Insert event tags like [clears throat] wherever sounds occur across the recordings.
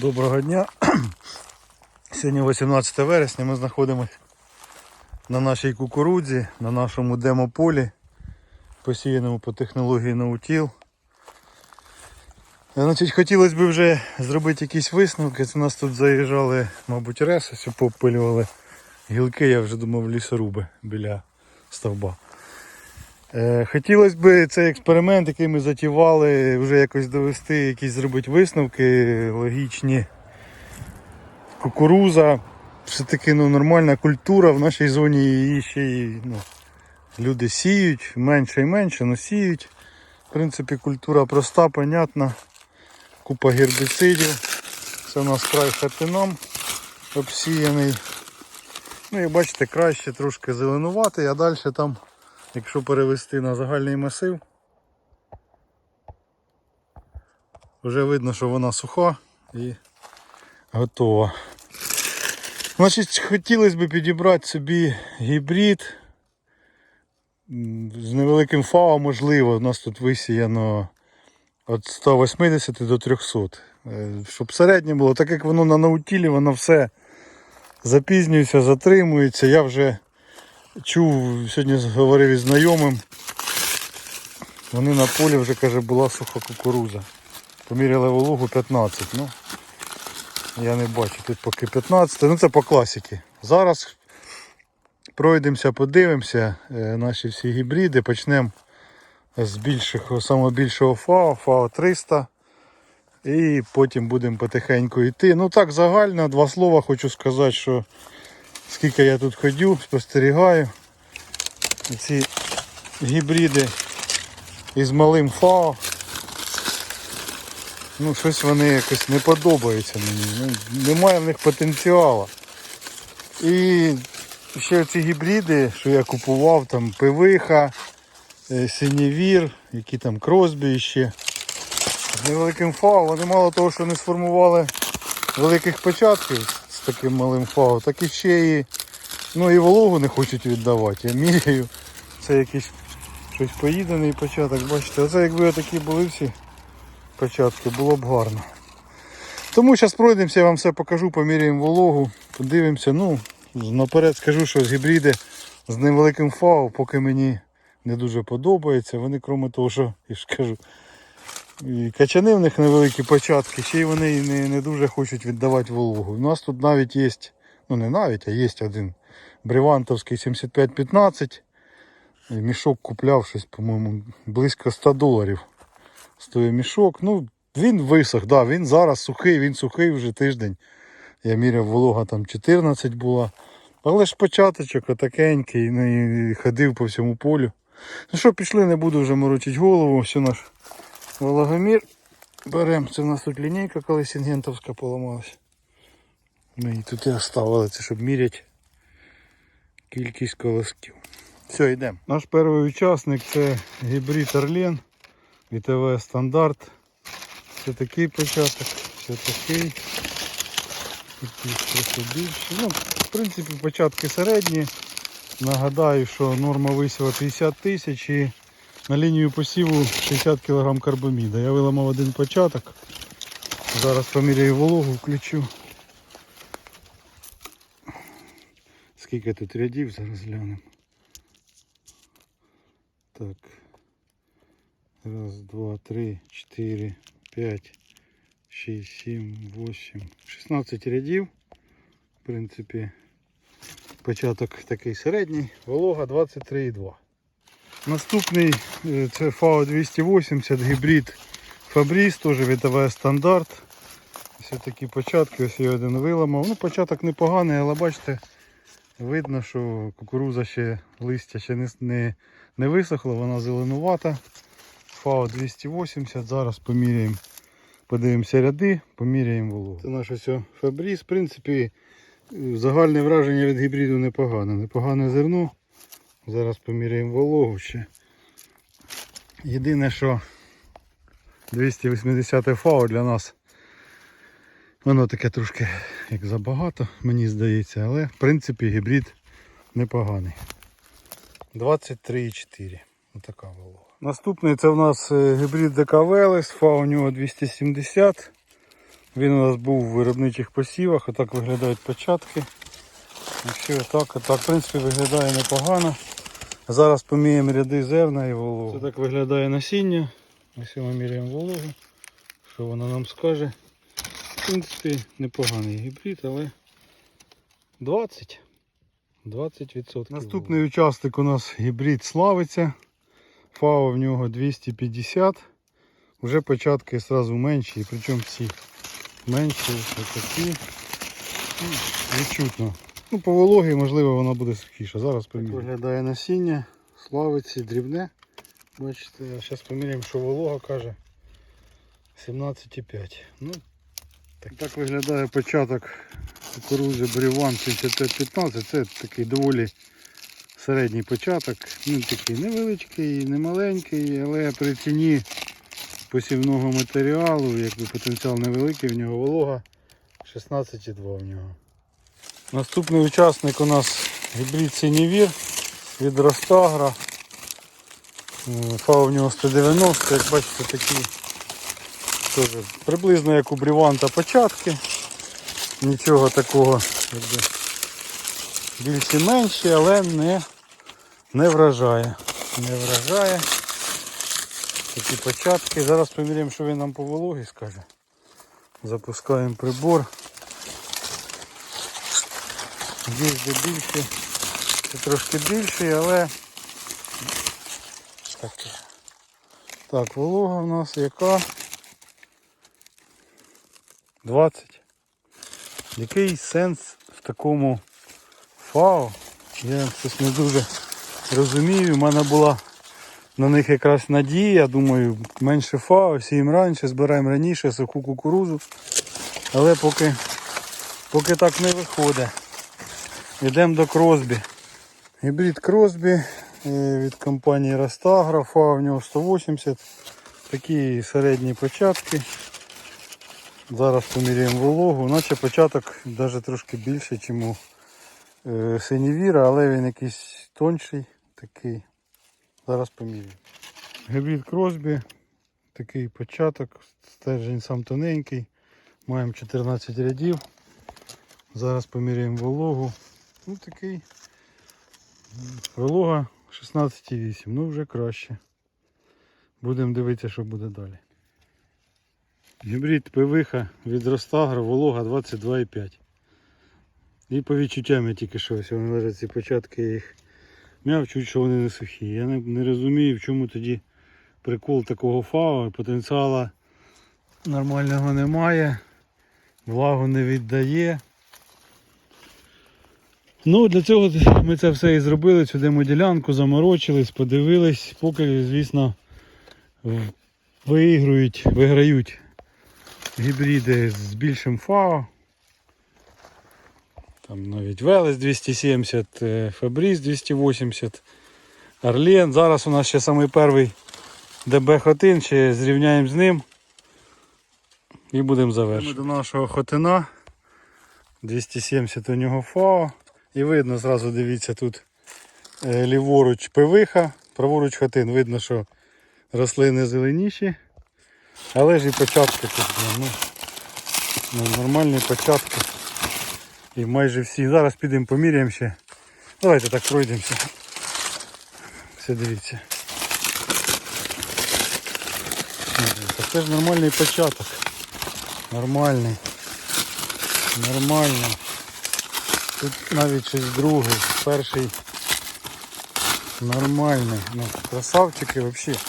Доброго дня. [clears throat] Сьогодні 18 вересня ми знаходимося на нашій кукурудзі, на нашому демополі, посіяному по технології наутіл. Значить, хотілося б вже зробити якісь висновки. Це нас тут заїжджали, мабуть, реси, попилювали гілки, я вже думав, лісоруби біля стовба. Е, Хотілося б цей експеримент, який ми затівали, вже якось довести, якісь зробити висновки логічні. Кукуруза, все-таки ну, нормальна культура в нашій зоні її ще й ну, люди сіють, менше і менше, але сіють. В принципі, культура проста, понятна. Купа гербіцидів. Це у нас край хатином обсіяний. Ну, як бачите, краще трошки зеленувати, а далі там Якщо перевести на загальний масив, вже видно, що вона суха і готова. Значить, хотілося б підібрати собі гібрид з невеликим ФАО, можливо, у нас тут висіяно від 180 до 300. Е, Щоб середнє було, так як воно на наутілі, воно все запізнюється, затримується. Я вже чув, сьогодні говорив із знайомим. Вони на полі вже каже, була суха кукуруза. Поміряли вологу 15. Ну, я не бачу, тут поки 15. Ну це по класіки. Зараз пройдемося, подивимося е, наші всі гібриди. Почнемо з більшого, самого більшого ФАО, ФАО 300. І потім будемо потихеньку йти. Ну так загально, два слова хочу сказати, що скільки я тут ходю, спостерігаю. Ці гібриди із малим ФАО. Ну, щось вони якось не подобаються мені. Ну, немає в них потенціалу. І ще ці гібриди, що я купував, там пивиха, е, синєвір, які там кросбі ще. З невеликим ФАО, вони мало того, що не сформували великих початків таким малим ФАО, так і ще і, ну, і вологу не хочуть віддавати. Я міряю. Це якийсь щось поїдений початок, бачите, оце якби такі були всі початки, було б гарно. Тому зараз пройдемося, я вам все покажу, поміряємо вологу, подивимося. Ну, наперед скажу, що з гібриди з невеликим ФАО, поки мені не дуже подобається. Вони, крім того, що я ж кажу, і качани в них невеликі початки, ще й вони не, не дуже хочуть віддавати вологу. У нас тут навіть є, ну не навіть, а є один Бревантовський 7515. І Мішок купляв щось, по-моєму, близько 100 доларів. Стоїть мішок. Ну, він висох, да, він зараз сухий, він сухий вже тиждень. Я міряв, волога там 14 була. Але ж початочок отакенький, ну і ходив по всьому полю. Ну що, пішли, не буду вже морочити голову. Все наш вологомір. Беремо. Це в нас тут лінійка колись інгентовська поламалась. Ми її тут і оставили, це щоб міряти кількість колосків. Все, йдемо. Наш перший учасник це гібрид Орлен. ВТВ стандарт. Це такий початок, це такий. Більший. Ну, в принципі, початки середні. Нагадаю, що норма висіла 50 тисяч і на лінію посіву 60 кг карбаміда. Я виламав один початок. Зараз поміряю вологу, включу. Скільки тут рядів, зараз глянемо. Так. Раз, два, три, чотири, п'ять, шість, сім, вісім, 16 рядів. В принципі, початок такий середній, волога 23,2. Наступний е, це FAO 280 гібрид Фабріс, теж ВТВ стандарт. Ось такі початки, ось я один виламав. Ну, початок непоганий, але бачите, видно, що кукуруза ще листя ще не, не, не висохло, вона зеленувата. FAO 280, зараз поміряємо, подивимося ряди, поміряємо вологу. Це наш ось Фабріс. В принципі, загальне враження від гібриду непогане. Непогане зерно. Зараз поміряємо вологу ще. Єдине, що 280 FAO для нас воно таке трошки як забагато, мені здається, але в принципі гібрид непоганий. 23,4. Отака волога. Наступний це в нас е, гібрид ДК Велес, фа у нього 270. Він у нас був в виробничих посівах, отак виглядають початки. Якщо отак, отак, в принципі, виглядає непогано. Зараз поміємо ряди зерна і вологу. Це так виглядає насіння. Ось ми міряємо вологу. Що вона нам скаже? В принципі, непоганий гібрид, але 20. 20%. Наступний участок у нас гібрид славиться. ФАО в нього 250. Вже початки одразу менші, причому всі менші, такі. Ну, Відчутно. Ну, по вологі, можливо, вона буде сухіша. Зараз поміряємо. Виглядає насіння, славиці, дрібне. Бачите, а зараз поміряємо, що волога каже 17,5. Ну, так, так виглядає початок кукурузи Бріван 7515. Це такий доволі середній початок. Ну, такий невеличкий, не маленький, але при ціні посівного матеріалу, якби потенціал невеликий, в нього волога 16,2 в нього. Наступний учасник у нас гібрид Синівір від Ростагра. Е, Фау в нього 190, як бачите, такі теж приблизно як у Бріванта початки. Нічого такого якби, більші менші, але не, не вражає. Не вражає. Такі початки. Зараз поміряємо, що він нам по вологі скаже. Запускаємо прибор. Є де більше. Це трошки більший, але так, так, волога в нас яка? 20. Який сенс в такому фау? Я щось не дуже розумію. У мене була на них якраз надія. Думаю, менше фау, сіємо раніше, збираємо раніше суху кукурузу. Але поки, поки так не виходить. Йдемо до Кросбі. Гібрид Кросбі від компанії Ростагра, фау в нього 180. Такі середні початки. Зараз поміряємо вологу, наче початок навіть трошки більше, ніж у е, синівіра, але він якийсь тонший такий. Зараз поміряємо. Гібрид Кросбі, такий початок, стержень сам тоненький. Маємо 14 рядів. Зараз поміряємо вологу. Ну такий. Волога 16,8, ну вже краще. Будемо дивитися, що буде далі. Гібрид пивиха від Ростагра, волога 22,5. І по відчуттям я тільки що ось вони лежать ці початки, я їх мяв, чуть, що вони не сухі. Я не, не розумію, в чому тоді прикол такого фау. Потенціалу нормального немає, влагу не віддає. Ну, для цього ми це все і зробили, цю демоділянку, заморочились, подивились, поки, звісно, в- виіграють, виграють гібриди з більшим ФАО. Там навіть Велес 270, е, Фабріс 280, Орлен. Зараз у нас ще самий перший ДБ Хотин, ще зрівняємо з ним і будемо завершувати. Ми до нашого хотина. 270 у нього ФАО. І видно, зразу дивіться, тут е, ліворуч пивиха, праворуч хотин. Видно, що рослини зеленіші. Але ж і початки тут ну, ну, нормальні початки. І майже всі. Зараз підемо поміряємо ще. Давайте так пройдемося. Все дивіться. Це ж нормальний початок. Нормальний. Нормально. Тут навіть щось другий, перший нормальний. Ну, красавчики взагалі.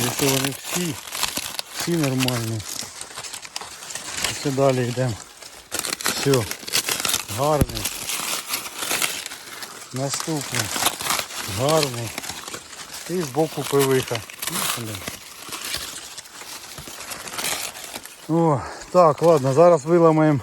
Якщо вони всі, всі нормальні. Все далі йдемо. Все. Гарний. Наступний. Гарний. І збоку пивиха. Ну. О, так, ладно, зараз виламаємо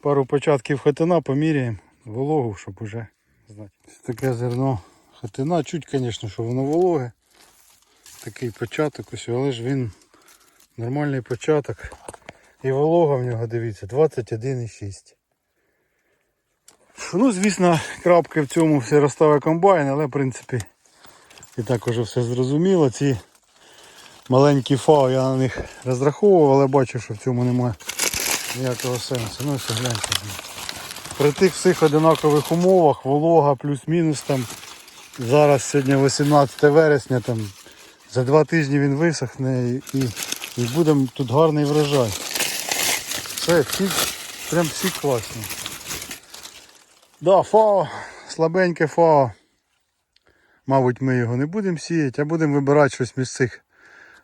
пару початків хатина, поміряємо вологу, щоб уже знати. Таке зерно хатина. Чуть, звісно, що воно вологе. Такий початок ось, але ж він нормальний початок. І волога в нього, дивіться, 21,6. Ну, звісно, крапки в цьому все розставив комбайн, але в принципі і так уже все зрозуміло. Ці маленькі фау я на них розраховував, але бачу, що в цьому немає ніякого сенсу. Ну все гляньте. При тих всіх одинакових умовах, волога плюс-мінус там. Зараз сьогодні 18 вересня, там за два тижні він висохне і, і, буде тут гарний врожай. Все, всі, прям всі класні. Да, фао, слабеньке фао. Мабуть, ми його не будемо сіяти, а будемо вибирати щось між цих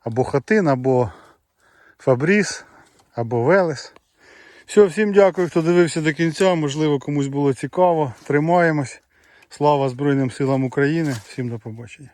або хатин, або фабріс, або велес. Все, всім дякую, хто дивився до кінця. Можливо, комусь було цікаво. Тримаємось. Слава Збройним силам України. Всім до побачення.